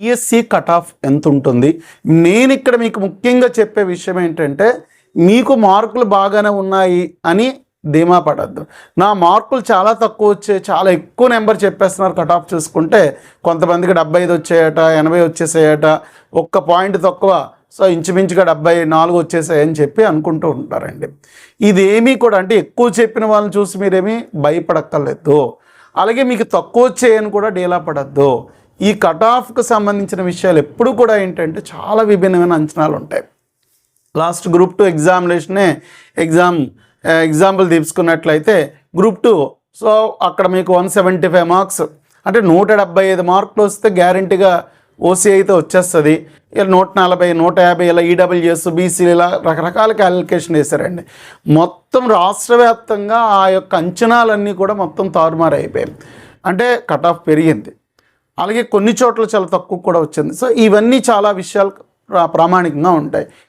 ESC cut off ఎంత ఉంటుంది నేను ఇక్కడ మీకు ముఖ్యంగా చెప్పే విషయం ఏంటంటే మీకు మార్కులు బాగానే ఉన్నాయి అని ధీమా పడద్దు. నా మార్కులు చాలా తక్కువ వచ్చాయి చాలా ఎక్కువ నెంబర్ చెప్పేస్తున్నారు కట్ ఆఫ్ చూసుకుంటే కొంతమందికి డెబ్బై ఐదు వచ్చాయట ఎనభై వచ్చేసాయట ఒక్క పాయింట్ తక్కువ సో ఇంచుమించుగా డెబ్బై నాలుగు వచ్చేసాయని చెప్పి అనుకుంటూ ఉంటారండి. ఇదేమీ కూడా అంటే ఎక్కువ చెప్పిన వాళ్ళని చూసి మీరేమీ భయపడక్కర్లేదు. అలాగే మీకు తక్కువ వచ్చేయని కూడా డీలా పడద్దు. ఈ కట్ ఆఫ్కి సంబంధించిన విషయాలు ఎప్పుడు కూడా ఏంటంటే చాలా విభిన్నమైన అంచనాలు ఉంటాయి. లాస్ట్ గ్రూప్ టూ ఎగ్జామినేషనే ఎగ్జామ్ ఎగ్జాంపుల్ తీసుకున్నట్లయితే గ్రూప్ టూ సో అక్కడ మీకు వన్ సెవెంటీ ఫైవ్ మార్క్స్ అంటే నూట డెబ్బై ఐదు మార్కులు వస్తే గ్యారంటీగా ఓసీ అయితే వచ్చేస్తుంది. ఇలా నూట నలభై నూట యాభై ఇలా ఈడబ్ల్యూఎస్ బీసీ ఇలా రకరకాల క్యాలిక్యులేషన్ వేశారండి. మొత్తం రాష్ట్ర వ్యాప్తంగా ఆ యొక్క అంచనాలన్నీ కూడా మొత్తం తారుమారు అయిపోయాయి అంటే కట్ ఆఫ్ పెరిగింది. అలాగే కొన్ని చోట్ల చాలా తక్కువ కూడా వచ్చింది. సో ఇవన్నీ చాలా విషయాలు ప్రా- ప్రామాణికంగా ఉంటాయి.